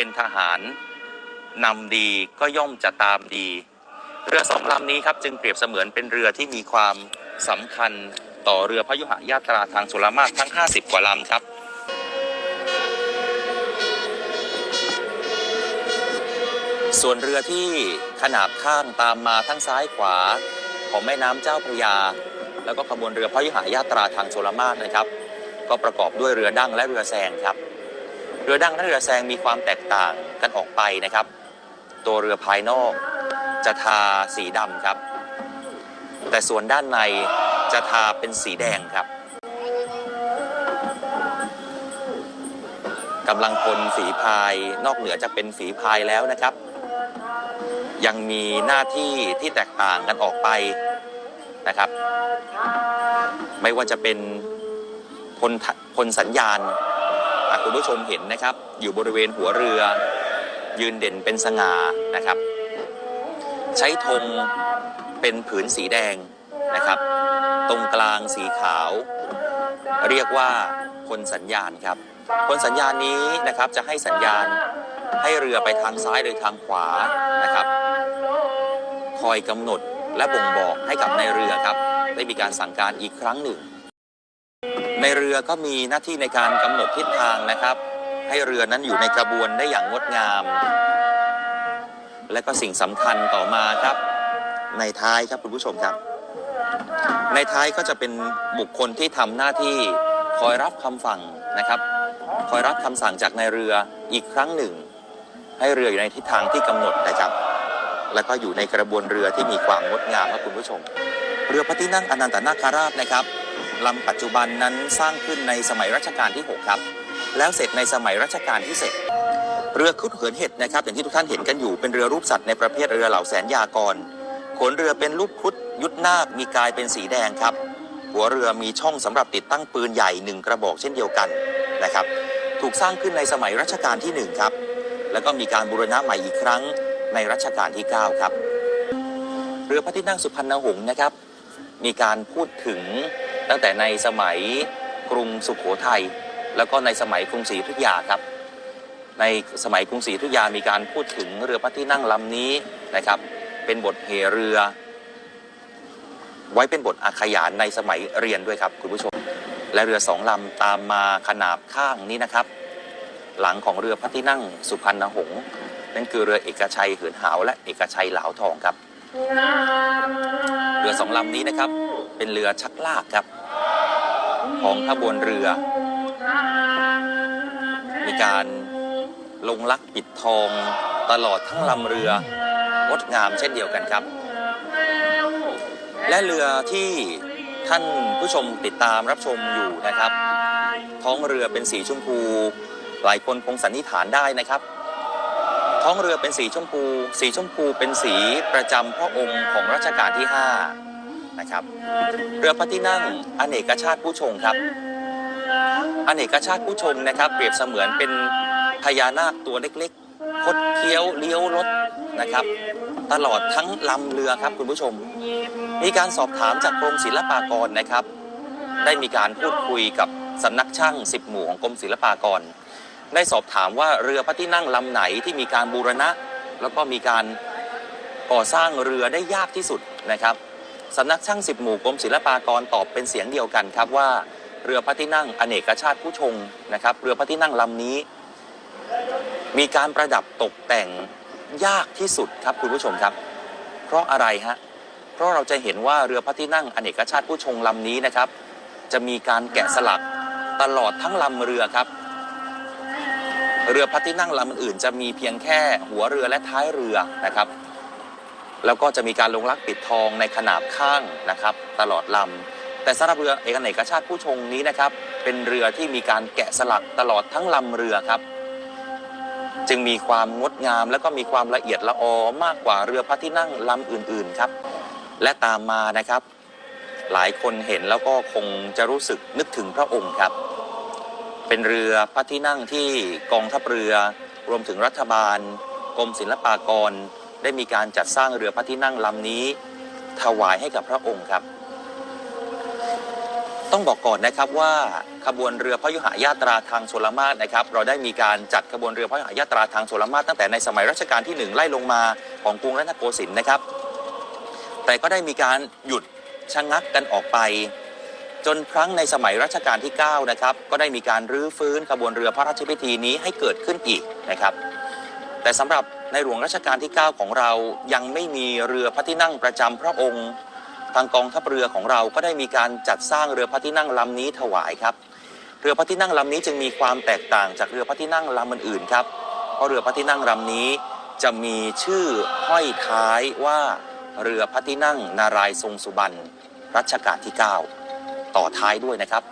เป็นทหารนำดีก็ย่อมจะตามดี เรือสองลำนี้ครับจึงเปรียบเสมือนเป็นเรือที่มีความสำคัญต่อเรือพยุหยาตราทางชลมารทั้ง 50 กว่าลำครับส่วนเรือที่ขนาบข้างตามมาทั้งซ้ายขวาของแม่น้ำเจ้าพระยา แล้วก็ขบวนเรือพระยุหายาตราทางชลมารนะครับ ก็ประกอบด้วยเรือดั้งและเรือแซงครับ เรือดั้งและเรือแซงมีความแตกต่างกันออกไปนะครับ ตัวเรือภายนอกจะทาสีดำครับ แต่ส่วนด้านในจะทาเป็นสีแดงครับกำลังพลฝีพายนอกเหนือจากเป็นฝีพายแล้วนะครับ ยังมีหน้าที่ที่แตกต่างกันออกไปนะครับ ไม่ว่าจะเป็นพลพลสัญญาณ คุณผู้ชมเห็นนะครับ อยู่บริเวณหัวเรือ ยืนเด่นเป็นสง่านะครับ ใช้ธงเป็นผืนสีแดงนะครับ ตรงกลางสีขาว เรียกว่าพลสัญญาณครับพลสัญญาณนี้นะครับจะให้สัญญาณให้เรือไปทางซ้ายหรือทางขวานะครับ คอยกำหนดและบ่งบอกให้กับในเรือครับ ได้มีการสั่งการอีกครั้งหนึ่ง ในเรือก็มีหน้าที่ในการกำหนดทิศทางนะครับ ให้เรือนั้นอยู่ในกระบวนได้อย่างงดงาม และก็สิ่งสำคัญต่อมาครับ ในท้ายครับคุณผู้ชมครับ ในท้ายก็จะเป็นบุคคลที่ทำหน้าที่คอยรับคำสั่งนะครับ คอยรับคำสั่งจากในเรืออีกครั้งหนึ่ง ให้เรืออยู่ในทิศทางที่กำหนดนะครับแล้วก็อยู่ในกระบวนเรือที่มีความงดงามครับคุณผู้ชม เรือพระที่นั่งอนันตนาคราชนะครับ ลำปัจจุบันนั้นสร้างขึ้นในสมัยรัชกาลที่ 6 ครับ แล้วเสร็จในสมัยรัชกาลที่เสร็จเรือคุดเหินเห็ดนะครับอย่างที่ทุกท่านเห็นกันอยู่เป็นเรือรูปสัตว์ในประเภทเรือเหล่าแสนยากรขนเรือเป็นรูปครุฑยุทธนาคมีกายเป็นสีแดงครับ หัวเรือมีช่องสำหรับติดตั้งปืนใหญ่หนึ่งกระบอกเช่นเดียวกันนะครับ ถูกสร้างขึ้นในสมัยรัชกาลที่หนึ่งครับแล้วก็มีการบูรณะใหม่อีกครั้งในรัชกาลที่ 9 ครับ เรือพระที่นั่งสุพรรณหงษ์นะครับ มีการพูดถึง ตั้งแต่ในสมัยกรุงสุขโขทัยแล้วก็ในสมัยกรุงศรีอยุธยาครับ ในสมัยกรุงศรีอยุธยามีการพูดถึงเรือพระที่นั่งลำนี้นะครับ เป็นบทเหเรือ ไว้เป็นบทอาขยานในสมัยเรียนด้วยครับคุณผู้ชม และเรือสองลำตามมาขนาบข้างนี้นะครับ หลังของเรือพระที่นั่งสุพรรณหงษ์นั่นคือเรือเอกชัยเหินหาวและเอกชัยเหลาทองครับ เรือสองลำนี้นะครับ เป็นเรือชักลากครับ ของขบวนเรือ มีการลงลักปิดทองตลอดทั้งลำเรืองดงามเช่นเดียวกันครับ และเรือที่ท่านผู้ชมติดตามรับชมอยู่นะครับ ท้องเรือเป็นสีชมพู หลายคนคงสันนิษฐานได้นะครับ ท้องเรือเป็นสีชมพู สีชมพูเป็นสีประจำพระองค์ของรัชกาลที่ 5 นะครับ เรือพระที่นั่งอเนกชาติผู้ชงครับอเนกชาติผู้ชงนะครับ เปรียบเสมือนเป็นพญานาคตัวเล็กๆ คดเคี้ยวเลี้ยวรถนะครับ ตลอดทั้งลำเรือครับคุณผู้ชม มีการสอบถามจากกรมศิลปากรนะครับ ได้มีการพูดคุยกับสำนักช่างสิบหมู่ของกรมศิลปากร ได้สอบถามว่าเรือพระที่นั่งลำไหนที่มีการบูรณะ แล้วก็มีการก่อสร้างเรือได้ยากที่สุดนะครับ สำนักช่างสิบหมู่กรมศิลปากรตอบเป็นเสียงเดียวกันครับว่าเรือพระที่นั่งอเนกชาติผู้ชงนะครับ เรือพระที่นั่งลำนี้ มีการประดับตกแต่งยากที่สุดครับคุณผู้ชมครับ เพราะอะไรฮะเพราะเราจะเห็นว่าเรือพระที่นั่งอเนกชาติผู้ชงลำนี้นะครับ จะมีการแกะสลักตลอดทั้งลำเรือครับ เรือพระที่นั่งลำอื่น จะมีเพียงแค่หัวเรือและท้ายเรือนะครับ แล้วก็จะมีการลงลักปิดทองในขนาบข้างนะครับ ตลอดลำแต่สำหรับเรือเอกเนกชาติผู้ชงนี้นะครับ เป็นเรือที่มีการแกะสลักตลอดทั้งลำเรือครับ จึงมีความงดงามและก็มีความละเอียดละออมากกว่าเรือพระที่นั่งลำอื่นๆครับ และตามมานะครับ หลายคนเห็นแล้วก็คงจะรู้สึกนึกถึงพระองค์ครับ เป็นเรือพระที่นั่งที่กองทัพเรือ รวมถึงรัฐบาลกรมศิลปากร ได้มีการจัดสร้างเรือพระที่นั่งลำนี้ ถวายให้กับพระองค์ครับ ต้องบอกก่อนนะครับว่าขบวนเรือพระยุหายาตราทางชลมาศนะครับ เราได้มีการจัดขบวนเรือพระยุหายาตราทางชลมาศตั้งแต่ในสมัยรัชกาลที่หนึ่งไล่ลงมาของกรุงรัตนโกสินทร์นะครับ แต่ก็ได้มีการหยุดชะงักกันออกไป จนครั้งในสมัยรัชกาลที่ 9 นะครับ ก็ได้มีการรื้อฟื้นขบวนเรือพระราชพิธีนี้ให้เกิดขึ้นอีกนะครับ แต่สำหรับ ในหลวงรัชกาลที่ 9 ของเรายังไม่มีเรือพระที่นั่งประจำพระองค์ ทางกองทัพเรือของเราก็ได้มีการจัดสร้างเรือพระที่นั่งลำนี้ถวายครับ เรือพระที่นั่งลำนี้จึงมีความแตกต่างจากเรือพระที่นั่งลำอื่นๆครับ เพราะเรือพระที่นั่งลำนี้จะมีชื่อห้อยท้ายว่าเรือพระที่นั่งนารายทรงสุบรรณรัชกาลที่ 9 ต่อท้ายด้วยนะครับ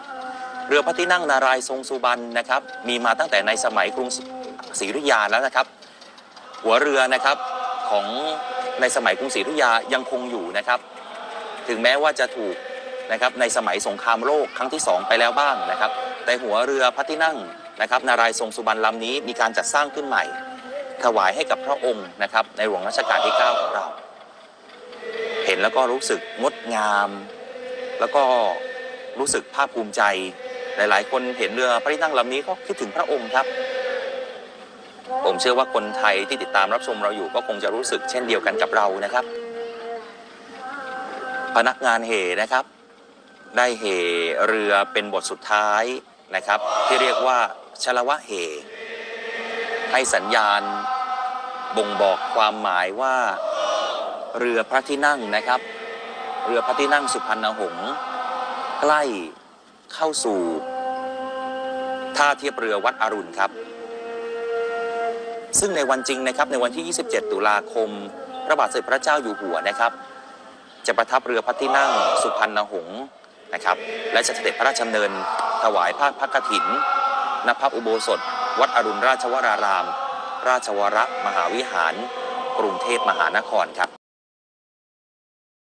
เรือพระที่นั่งนารายทรงสุบรรณนะครับ มีมาตั้งแต่ในสมัยกรุงศรีอยุธยาแล้วนะครับ หัวเรือนะครับของในสมัยกรุงศรีอยุธยายังคงอยู่นะครับ ถึงแม้ว่าจะถูกนะครับในสมัยสงครามโลกครั้งที่ 2 ไปแล้วบ้างนะครับ แต่หัวเรือพระที่นั่งนะครับ นารายทรงสุบรรณลำนี้มีการจัดสร้างขึ้นใหม่ ถวายให้กับพระองค์นะครับ ในหลวงรัชกาลที่ 9 ของเรา เห็นแล้วก็รู้สึกงดงาม แล้วก็รู้สึกภาคภูมิใจ หลาย ๆ คนเห็นเรือพระที่นั่งลำนี้ก็คิดถึงพระองค์ครับ ผมเชื่อว่าคนไทยที่ติดตามรับชมเราอยู่ก็คงจะรู้สึกเช่นเดียวกันกับเรานะครับ พนักงานเหนะครับ ได้เหเรือเป็นบทสุดท้ายนะครับ ที่เรียกว่าชลวะเห ให้สัญญาณบ่งบอกความหมายว่าเรือพระที่นั่งนะครับ เรือพระที่นั่งสุพรรณหงษ์ใกล้เข้าสู่ท่าเทียบเรือวัดอรุณครับ ซึ่งในวันจริงนะครับในวันที่ 27 ตุลาคม พระบาทสมเด็จพระเจ้าอยู่หัวนะครับ จะประทับเรือพระที่นั่งสุพรรณหงษ์นะครับ และจะเสด็จพระราชดำเนิน ถวายผ้าพระกถินณพระอุโบสถ วัดอรุณราชวราราม ราชวรมหาวิหาร กรุงเทพมหานครครับ